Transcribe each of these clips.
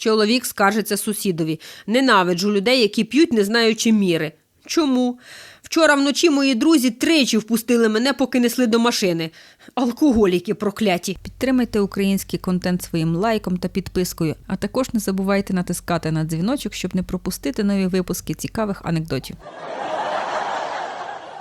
Чоловік скаржиться сусідові. Ненавиджу людей, які п'ють, не знаючи міри. Чому? Вчора вночі мої друзі тричі впустили мене, поки несли до машини. Алкоголіки прокляті. Підтримайте український контент своїм лайком та підпискою, а також не забувайте натискати на дзвіночок, щоб не пропустити нові випуски цікавих анекдотів.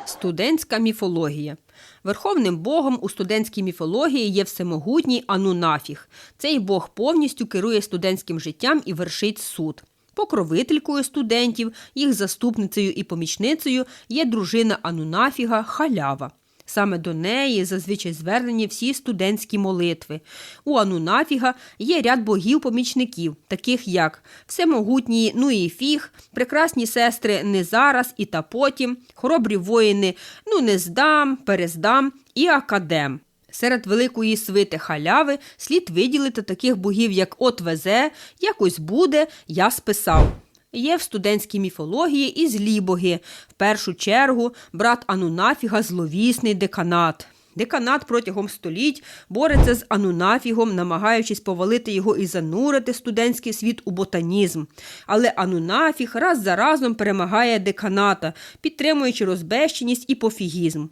Студентська міфологія. Верховним богом у студентській міфології є всемогутній Анунафіг. Цей бог повністю керує студентським життям і вершить суд. Покровителькою студентів, їх заступницею і помічницею є дружина Анунафіга Халява. Саме до неї зазвичай звернені всі студентські молитви. У Анунафіга є ряд богів-помічників, таких як Всемогутній Нуїфіг, прекрасні сестри Не зараз і та потім, хоробрі воїни Ну не здам, перездам і Академ. Серед великої свити халяви слід виділити таких богів, як От везе, якось буде, я списав. Є в студентській міфології і злі боги. В першу чергу брат Анунафіга зловісний деканат. Деканат протягом століть бореться з Анунафігом, намагаючись повалити його і занурити студентський світ у ботанізм. Але Анунафіг раз за разом перемагає деканата, підтримуючи розбещеність і пофігізм.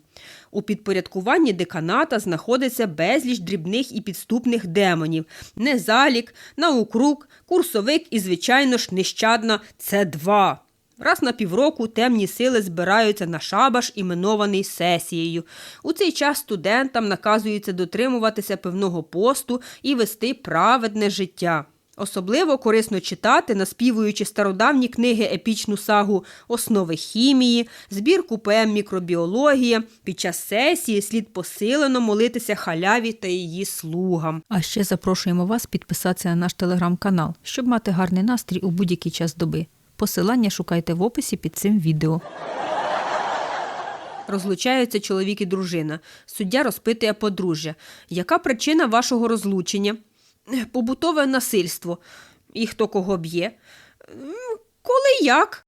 У підпорядкуванні деканата знаходиться безліч дрібних і підступних демонів: Незалік, наукрук, курсовик і, звичайно ж, нещадна С2. Раз на півроку темні сили збираються на шабаш, іменований сесією. У цей час студентам наказується дотримуватися певного посту і вести праведне життя. Особливо корисно читати, наспівуючи стародавні книги епічну сагу Основи хімії, збірку ПМ Мікробіологія. Під час сесії слід посилено молитися халяві та її слугам. А ще запрошуємо вас підписатися на наш телеграм-канал, щоб мати гарний настрій у будь-який час доби. Посилання шукайте в описі під цим відео. Розлучаються чоловік і дружина. Суддя розпитує подружжя. Яка причина вашого розлучення? «Е, Побутове насильство. І хто кого б'є? Коли як?